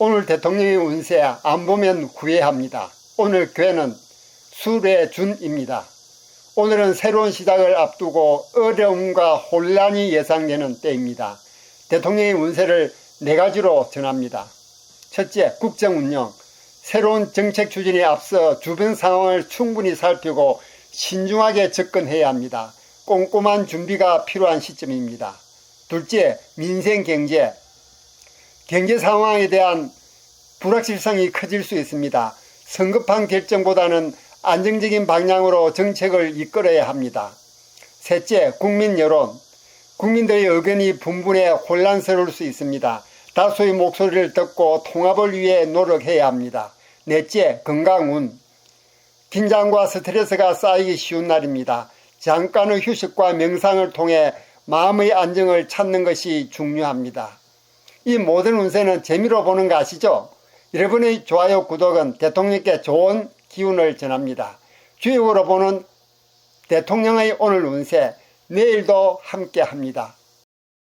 오늘 대통령의 운세 안 보면 후회합니다. 오늘 괴는 수레준입니다. 오늘은 새로운 시작을 앞두고 어려움과 혼란이 예상되는 때입니다. 대통령의 운세를 네 가지로 전합니다. 첫째, 국정운영. 새로운 정책 추진에 앞서 주변 상황을 충분히 살피고 신중하게 접근해야 합니다. 꼼꼼한 준비가 필요한 시점입니다. 둘째, 민생 경제. 경제 상황에 대한 불확실성이 커질 수 있습니다. 성급한 결정보다는 안정적인 방향으로 정책을 이끌어야 합니다. 셋째, 국민 여론. 국민들의 의견이 분분해 혼란스러울 수 있습니다. 다수의 목소리를 듣고 통합을 위해 노력해야 합니다. 넷째, 건강운. 긴장과 스트레스가 쌓이기 쉬운 날입니다. 잠깐의 휴식과 명상을 통해 마음의 안정을 찾는 것이 중요합니다. 이 모든 운세는 재미로 보는 거 아시죠? 여러분의 좋아요, 구독은 대통령께 좋은 기운을 전합니다. 주역으로 보는 대통령의 오늘 운세, 내일도 함께 합니다.